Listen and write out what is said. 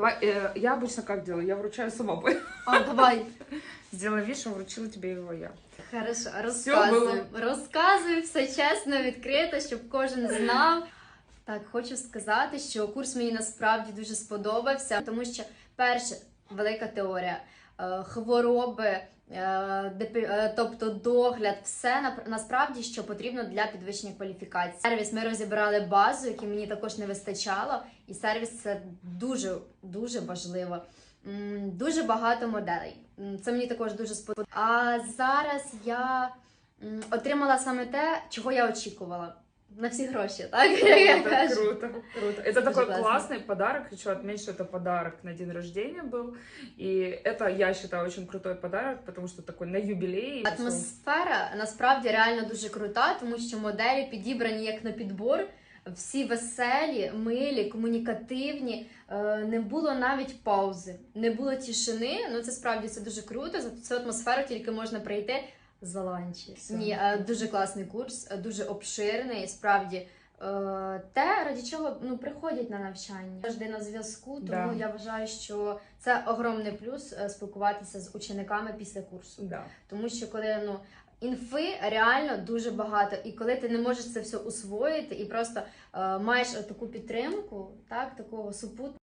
Давай, э, я обычно как делаю? Я вручаю сама. А, давай. Сделай вид, что вручила тебе его я. Хорошо, розказуй. Розказуй все чесно, відкрито, щоб кожен знав. Так, хочу сказати, що курс мені насправді дуже сподобався, тому що перше, велика теорія, хвороби, е, е, тобто догляд, все на- насправді, що потрібно для підвищення кваліфікації. Сервіс ми розібрали базу, яку мені також не вистачало, і сервіс це дуже дуже важливо. Дуже багато моделей. Це мені також дуже сподобалося. А зараз я отримала саме те, чого я очікувала На всі гроші, так? Як я Это кажу. круто, круто. Это Очень такой классно. классный подарок. Хочу отметить, что это подарок на день рождения был. И это, я считаю, очень крутой подарок, потому что такой на юбилей. Атмосфера насправді реально дуже крута, тому що моделі підібрані як на підбор. Всі веселі, милі, комунікативні. Е, Не було навіть паузи, не було тишини. Ну це справді це дуже круто. За цю атмосферу тільки можна прийти за ланчі. Ні, е, дуже класний курс, е, дуже обширний. Справді е, те, раді чого ну приходять на навчання. Завжди на зв'язку. Тому Да. я вважаю, що це огромний плюс спілкуватися з учениками після курсу. Да. Тому що коли ну інфи реально дуже багато, і коли ти не можеш це все усвоїти і просто е, маєш таку підтримку, так такого супутника,